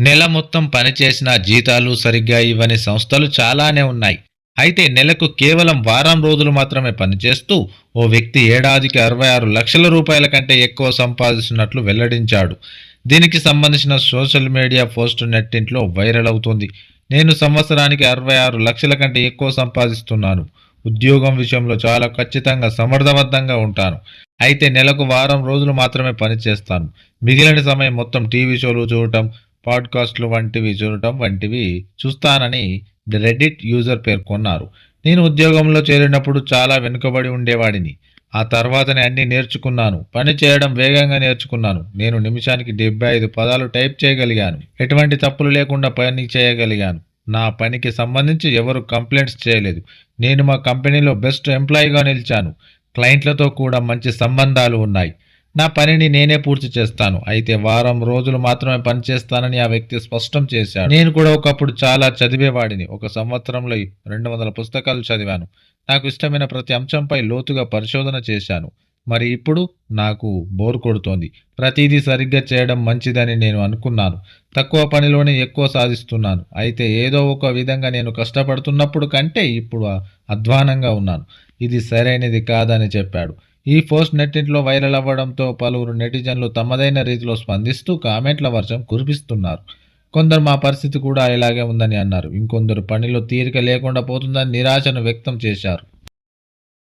నెల మొత్తం పనిచేసిన జీతాలు సరిగ్గా ఇవ్వని సంస్థలు చాలానే ఉన్నాయి. అయితే నెలకు కేవలం వారం రోజులు మాత్రమే పనిచేస్తూ ఓ వ్యక్తి ఏడాదికి అరవై ఆరు లక్షల రూపాయల కంటే ఎక్కువ సంపాదిస్తున్నట్లు వెల్లడించాడు. దీనికి సంబంధించిన సోషల్ మీడియా పోస్టు నెట్టింట్లో వైరల్ అవుతుంది. నేను సంవత్సరానికి అరవై ఆరు లక్షల కంటే ఎక్కువ సంపాదిస్తున్నాను. ఉద్యోగం విషయంలో చాలా ఖచ్చితంగా సమర్థవంతంగా ఉంటాను. అయితే నెలకు వారం రోజులు మాత్రమే పనిచేస్తాను. మిగిలిన సమయం మొత్తం టీవీ షోలు చూడటం పాడ్కాస్ట్లు వంటివి చూడటం వంటివి చూస్తానని రెడిట్ యూజర్ పేర్కొన్నారు. నేను ఉద్యోగంలో చేరినప్పుడు చాలా వెనుకబడి ఉండేవాడిని. ఆ తర్వాతనే అన్ని నేర్చుకున్నాను. పని చేయడం వేగంగా నేర్చుకున్నాను. నేను నిమిషానికి డెబ్బై ఐదు పదాలు టైప్ చేయగలిగాను. ఎటువంటి తప్పులు లేకుండా పని చేయగలిగాను. నా పనికి సంబంధించి ఎవరు కంప్లైంట్స్ చేయలేదు. నేను మా కంపెనీలో బెస్ట్ ఎంప్లాయీగా నిలిచాను. క్లయింట్లతో కూడా మంచి సంబంధాలు ఉన్నాయి. నా పనిని నేనే పూర్తి చేస్తాను. అయితే వారం రోజులు మాత్రమే పని చేస్తానని ఆ వ్యక్తి స్పష్టం చేశాడు. నేను కూడా ఒకప్పుడు చాలా చదివేవాడిని. ఒక సంవత్సరంలో రెండు వందల పుస్తకాలు చదివాను. నాకు ఇష్టమైన ప్రతి అంశంపై లోతుగా పరిశోధన చేశాను. మరి ఇప్పుడు నాకు బోర్ కొడుతోంది. ప్రతిదీ సరిగ్గా చేయడం మంచిదని నేను అనుకున్నాను. తక్కువ పనిలోనే ఎక్కువ సాధిస్తున్నాను. అయితే ఏదో ఒక విధంగా నేను కష్టపడుతున్నప్పుడు కంటే ఇప్పుడు అధ్వానంగా ఉన్నాను. ఇది సరైనది కాదని చెప్పాడు. ఈ పోస్ట్ నెట్టింట్లో వైరల్ అవ్వడంతో పలువురు నెటిజన్లు తమదైన రీతిలో స్పందిస్తూ కామెంట్ల వర్షం కురిపిస్తున్నారు. కొందరు మా పరిస్థితి కూడా ఇలాగే ఉందని అన్నారు. ఇంకొందరు పనిలో తీరిక లేకుండా పోతుందని నిరాశను వ్యక్తం చేశారు.